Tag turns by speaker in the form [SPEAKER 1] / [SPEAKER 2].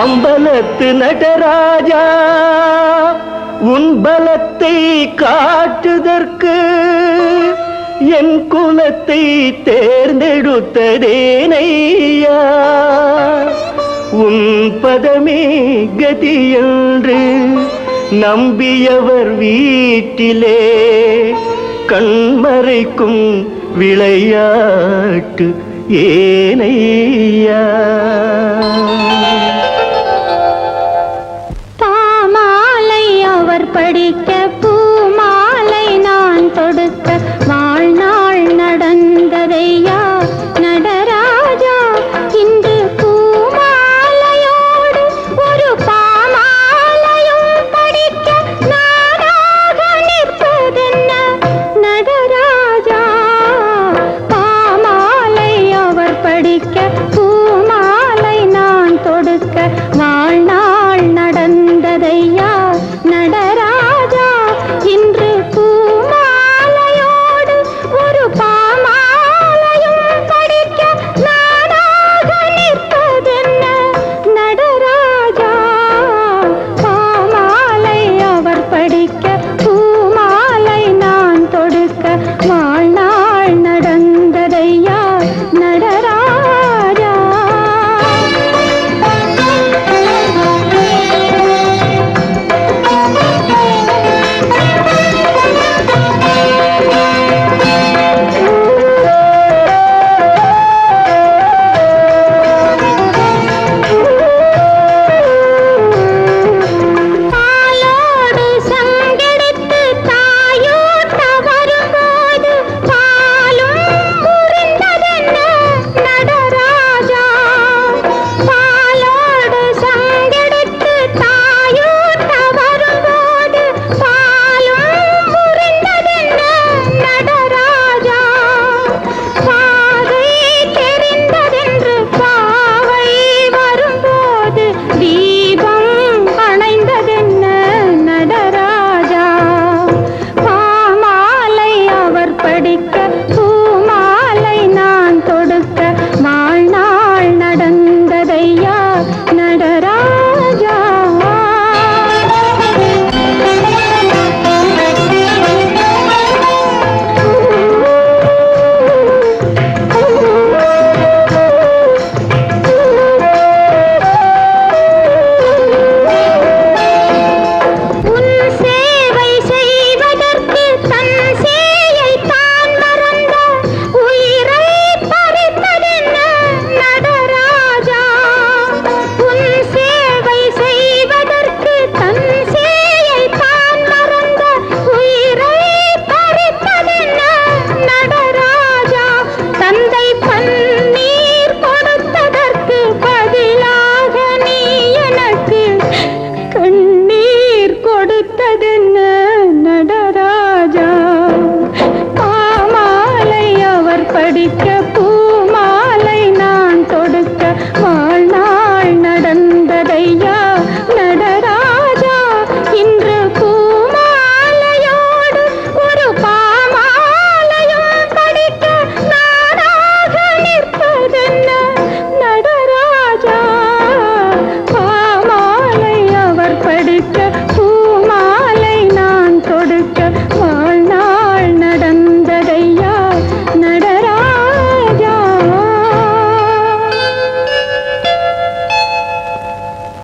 [SPEAKER 1] அம்பலத்து நடராஜா உன் பலத்தை காட்டுதற்கு என் குலத்தை தேர்ந்தெடுத்ததேனையா. உன் பதமே கதி என்று நம்பியவர் வீட்டிலே கண்மறைக்கும் விளையாட்டு ஏனையா.